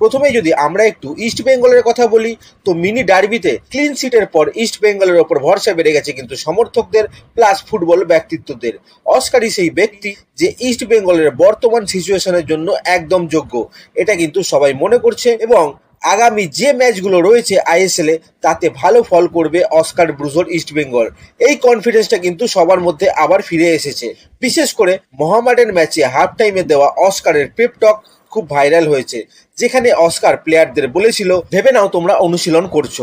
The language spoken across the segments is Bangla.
প্রথমে যদি আমরা একটু ইস্ট বেঙ্গলের কথা বলি, তো মিনি ডার্বিতে ক্লিন সিটের পর ইস্ট বেঙ্গলের ওপর ভরসা বেড়ে গেছে কিন্তু সমর্থকদের প্লাস ফুটবল ব্যক্তিত্বদের। অস্কারই সেই ব্যক্তি যে ইস্ট বেঙ্গলের বর্তমান সিচুয়েশনের জন্য একদম যোগ্য। এটা কিন্তু সবাই মনে করছে এবং আগামী যে ম্যাচগুলো রয়েছে আইএসএল তাতে ভালো ফল করবে অস্কার ব্রুজোর ইস্ট বেঙ্গল এই কনফিডেন্সটা কিন্তু সবার মধ্যে আবার ফিরে এসেছে। বিশেষ করে মোহামেডান ম্যাচে হাফ টাইমে দেওয়া অস্কারের পেপটক খুব ভাইরাল হয়েছে, যেখানে অস্কার প্লেয়ারদের বলেছিল, ভেবে নাও তোমরা অনুশীলন করছ।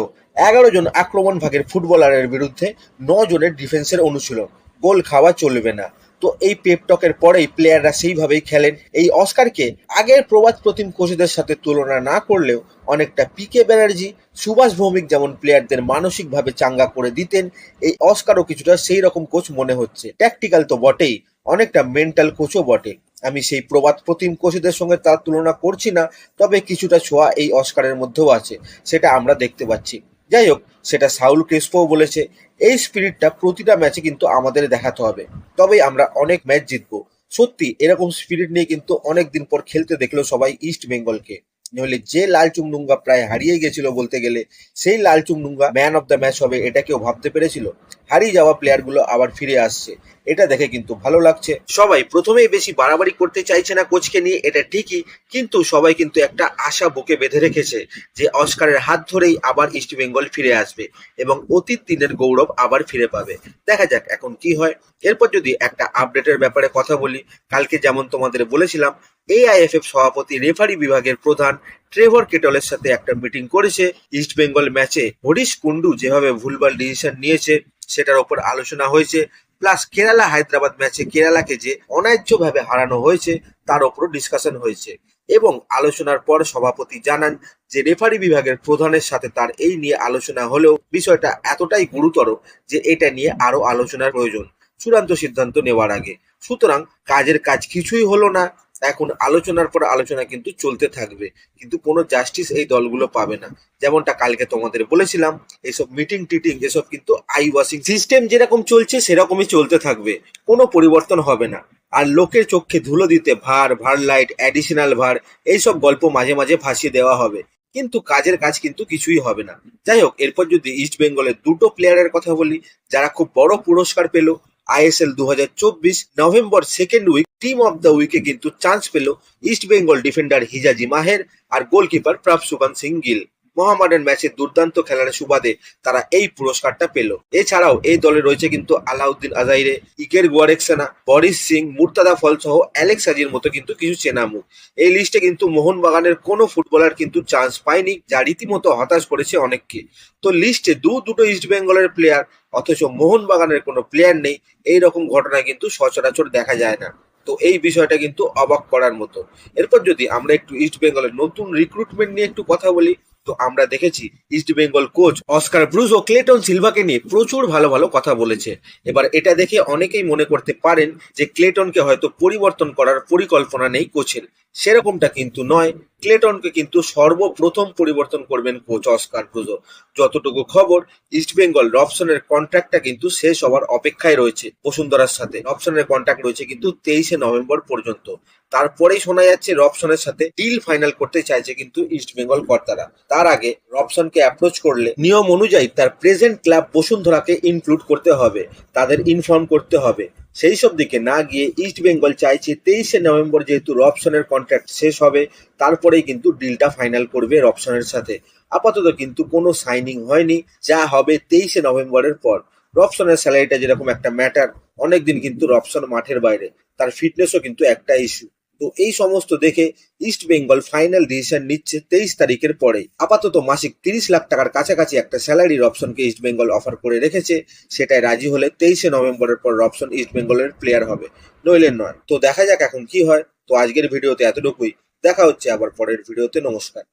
এগারো জন আক্রমণ ভাগের ফুটবলারের বিরুদ্ধে ন জনের ডিফেন্সের অনুশীলন, গোল খাওয়া চলবে না। তো এই পেপটকের পরেই প্লেয়াররা সেইভাবেই খেলেন। এই অস্কারকে আগের প্রবাদ প্রতিম কোচদের সাথে তুলনা না করলেও অনেকটা পিকে ব্যানার্জি, সুভাষ ভৌমিক যেমন প্লেয়ারদের মানসিকভাবে চাঙ্গা করে দিতেন, এই অস্কারও কিছুটা সেই রকম কোচ মনে হচ্ছে। ট্যাকটিক্যাল তো বটেই, অনেকটা মেন্টাল কোচও বটে। আমি সেই প্রবাদ প্রতিম কোচদের সঙ্গে তার তুলনা করছি না, তবে কিছুটা ছোঁয়া এই অস্কারের মধ্যেও আছে, সেটা আমরা দেখতে পাচ্ছি। যাই হোক, সেটা সাউল ক্রেসপোও বলেছে, এই স্পিরিটটা প্রতিটা ম্যাচে কিন্তু আমাদের দেখাতে হবে, তবেই আমরা অনেক ম্যাচ জিতবো। সত্যি, এরকম স্পিরিট নিয়ে কিন্তু অনেক দিন পর খেলতে দেখল সবাই ইস্ট বেঙ্গলকে। নইলে যে লাল চুমডুঙ্গা প্রায় হারিয়ে গেছিল বলতে গেলে, সেই Lalchungnunga man of the match হবে, এটা কেউ ভাবতে পেরেছিল? হারিয়ে যাওয়া প্লেয়ারগুলো আবার ফিরে আসছে। এটা দেখে কিন্তু ভালো লাগছে। সবাই প্রথমেই বেশি বাড়াবাড়ি করতে চাইছে না কোচকে নিয়ে, এটা ঠিকই, কিন্তু সবাই কিন্তু একটা আশা বুকে বেঁধে রেখেছে যে অস্কারের হাত ধরেই আবার ইস্ট বেঙ্গল ফিরে আসবে এবং অতীত দিনের গৌরব আবার ফিরে পাবে। দেখা যাক এখন কি হয়। এরপর যদি একটা আপডেটের ব্যাপারে কথা বলি, কালকে যেমন তোমাদের বলেছিলাম এআইএফএফ সভাপতি রেফারি বিভাগের প্রধান ট্রেভর কেটলের সাথে একটা মিটিং করেছে ইস্ট বেঙ্গল ম্যাচে হরিশ কুন্ডু যেভাবে ভুলভাল ডিসিশন নিয়েছে সেটার ওপর আলোচনা হয়েছে। প্লাস কেরালা হায়দ্রাবাদ ম্যাচে কেরালাকে যে অন্যায্যভাবে হারানো হয়েছে, তার ওপরও ডিসকাশন হয়েছে। এবং আলোচনার পর সভাপতি জানান যে রেফারি বিভাগের প্রধানের সাথে তার এই নিয়ে আলোচনা হলেও বিষয়টা এতটাই গুরুতর যে এটা নিয়ে আরও আলোচনার প্রয়োজন। চূড়ান্ত সিদ্ধান্ত নেওয়ার আগে। সুতরাং কাজের কাজ কিছুই হলো না। এখন আলোচনার পর আলোচনা কিন্তু চলতে থাকবে। কিন্তু কোনো জাস্টিস এই দলগুলো পাবে না। যেমনটা কালকে তোমাদের বলেছিলাম এইসব মিটিং টিটিং এসব কিন্তু আই ওয়াশিং সিস্টেম যেরকম চলছে, সেরকমই চলতে থাকবে। কোনো পরিবর্তন হবে না। আর লোকের চোখে ধুলো দিতে ভার ভার লাইট অ্যাডিশনাল ভার, এইসব গল্প মাঝে মাঝে ভাসিয়ে দেওয়া হবে। কিন্তু কাজের কাজ কিন্তু কিছুই হবে না। যাই হোক, এরপর যদি ইস্ট বেঙ্গলের দুটো প্লেয়ারের কথা বলি, যারা খুব বড় পুরস্কার পেল আইএসএল দুই হাজার চব্বিশ November second week team of the উইকে কিন্তু চান্স পেল East Bengal defender Hijazi Maher আর গোলকিপার প্রাপসুকান সিং গিল মোহামেডান ম্যাচে দুর্দান্ত খেলার সুবাদে তারা এই পুরস্কারটা পেল। এছাড়াও এই দলে রয়েছে কিন্তু Alaeddine Ajaraie, Iker Guarrotxena Boris Singh, Murtada Fall সহ অ্যালেক্স আজির মতো কিন্তু কিছু চেনা মুখ এই লিস্টে কিন্তু মোহনবাগানের কোনো ফুটবলার কিন্তু চান্স পায়নি, যা রীতিমতো হতাশ করেছে অনেককে। তো লিস্টে দু দুটো ইস্ট বেঙ্গলের প্লেয়ার অথচ মোহনবাগানের কোনো প্লেয়ার নেই এই রকম ঘটনা কিন্তু সচরাচর দেখা যায় না। তো এই বিষয়টা কিন্তু অবাক করার মতো। এরপর যদি আমরা একটু ইস্ট বেঙ্গলের নতুন রিক্রুটমেন্ট নিয়ে একটু কথা বলি তো আমরা দেখেছি East Bengal coach Oscar Bruzon ও ক্লেটন সিলভাকে নিয়ে প্রচুর ভালো ভালো কথা বলেছে। এবার এটা দেখে অনেকেই মনে করতে পারেন যে ক্লেটনকে হয়তো পরিবর্তন করার পরিকল্পনা নেই কোচের সেরকমটা কিন্তু নয়। ক্লেটনকে কিন্তু সর্বপ্রথম পরিবর্তন করবেন কোচ অস্কার ব্রুজো যতটুকু খবর ইস্ট বেঙ্গল রবসনের কন্ট্রাক্টটা কিন্তু শেষ হওয়ার অপেক্ষায় রয়েছে বসুন্ধরার সাথে। রবসনের কন্ট্রাক্ট রয়েছে কিন্তু তেইশে নভেম্বর পর্যন্ত। তারপরেই শোনা যাচ্ছে রবসনের সাথে ডিল ফাইনাল করতে চাইছে কিন্তু ইস্ট বেঙ্গল কর্তারা। তার আগে রবসনকে অ্যাপ্রোচ করলে নিয়ম অনুযায়ী তার প্রেজেন্ট ক্লাব বসুন্ধরাকে ইনক্লুড করতে হবে, তাদের ইনফর্ম করতে হবে। সেই সব দিকে না গিয়ে ইস্ট বেঙ্গল চাইছে তেইশে নভেম্বর যেহেতু রবসনের কন্ট্রাক্ট শেষ হবে, তারপরেই কিন্তু ডিলটা ফাইনাল করবে রবসনের সাথে। আপাতত কিন্তু কোনো সাইনিং হয়নি, যা হবে তেইশে নভেম্বরের পর। রবসনের স্যালারিটা যেরকম একটা ম্যাটার অনেকদিন কিন্তু রবসন মাঠের বাইরে, তার ফিটনেসও কিন্তু একটা ইস্যু তো এই সমস্ত দেখে ইস্ট বেঙ্গল ফাইনাল ডিসিশন নিচ্ছে তেইশ তারিখের পরে। আপাতত মাসিক তিরিশ লাখ টাকার কাছাকাছি একটা স্যালারি রপশনকে ইস্ট বেঙ্গল অফার করে রেখেছে। সেটাই রাজি হলে তেইশে নভেম্বরের পর রপশন ইস্ট বেঙ্গলের প্লেয়ার হবে। নইলে নয়। তো দেখা যাক এখন কি হয়। তো আজকের ভিডিওতে এতটুকুই। দেখা হচ্ছে আবার পরের ভিডিওতে। নমস্কার।